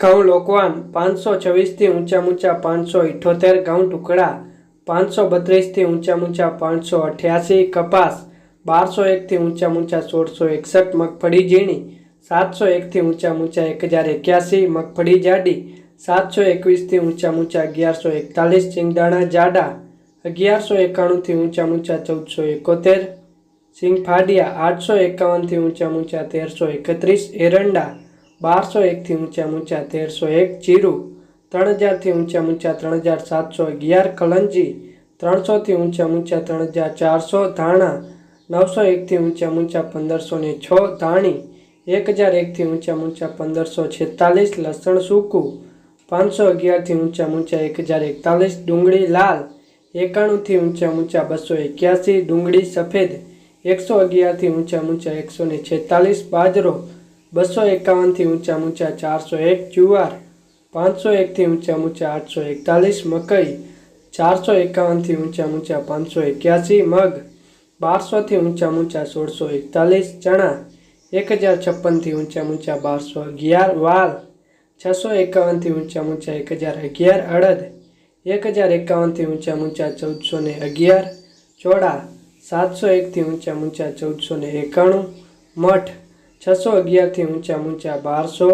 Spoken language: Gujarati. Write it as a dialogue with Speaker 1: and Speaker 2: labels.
Speaker 1: ઘઉં લોકવાન, પાંચસો છવ્વીસથી ઊંચા ઊંચા પાંચસો ઇઠોતેર, ઘઉં ટુકડા, પાંચસો બત્રીસથી ઊંચા ઊંચા પાંચસો અઠ્યાસી, કપાસ, બારસો એકથી ઊંચા ઊંચા સોળસો એકસઠ, મગફળી ઝીણી, સાતસો એકથી ઊંચા ઊંચા એક હજાર એક્યાસી, મગફળી જાડી, સાતસો એકવીસથી ઊંચા ઊંચા અગિયારસો એકતાલીસ સિંગદાણા જાડા, અગિયારસો એકાણુંથી ઊંચા ઊંચા ચૌદસો એકોતેર, સિંગફાડિયા આઠસો એકાવનથી ઊંચા ઊંચા તેરસો એકત્રીસ, એરંડા બારસો એકથી ઊંચા ઊંચા તેરસો એક જીરું ત્રણ હજારથી ઊંચા ઊંચા ત્રણ હજાર સાતસો અગિયાર કલંજી ત્રણસોથી ઊંચા ઊંચા ત્રણ હજાર ચારસો, ધાણા નવસો એકથી ઊંચા ઊંચા પંદરસો ને છ, ધાણી એક હજાર એકથી ઊંચા ઊંચા પંદરસો છેતાલીસ, લસણ સૂકું પાંચસો અગિયારથી ઊંચા ઊંચા એક હજાર એકતાલીસ, ડુંગળી લાલ એકાણુંથી ઊંચા ઊંચા બસો એક્યાસી, ડુંગળી સફેદ એકસો અગિયારથી ઊંચા ઊંચા એકસો ને છેતાલીસ, બાજરો બસો એકાવનથી ઊંચા ઊંચા ચારસો એક જુવાર, પાંચસો એકથી ઊંચા ઊંચા આઠસો એકતાલીસ મકઈ, ચારસો એકાવનથી ઊંચા ઊંચા પાંચસો એક્યાસી મગ, બારસોથી ઊંચા ઊંચા સોળસો એકતાલીસ ચણા એક હજાર છપ્પનથી ઊંચા ઊંચા બારસો અગિયાર વાલ, છસો એકાવનથી ઊંચા ઊંચા એક હજાર અગિયાર અડદ એક હજાર એકાવનથી ઊંચા ઊંચા ચૌદસો ને અગિયાર ચોળા, સાતસો એકથી ઊંચા ઊંચા ચૌદસો ને એકાણું મઠ છસો અગિયારથી ઊંચા ઊંચા બારસો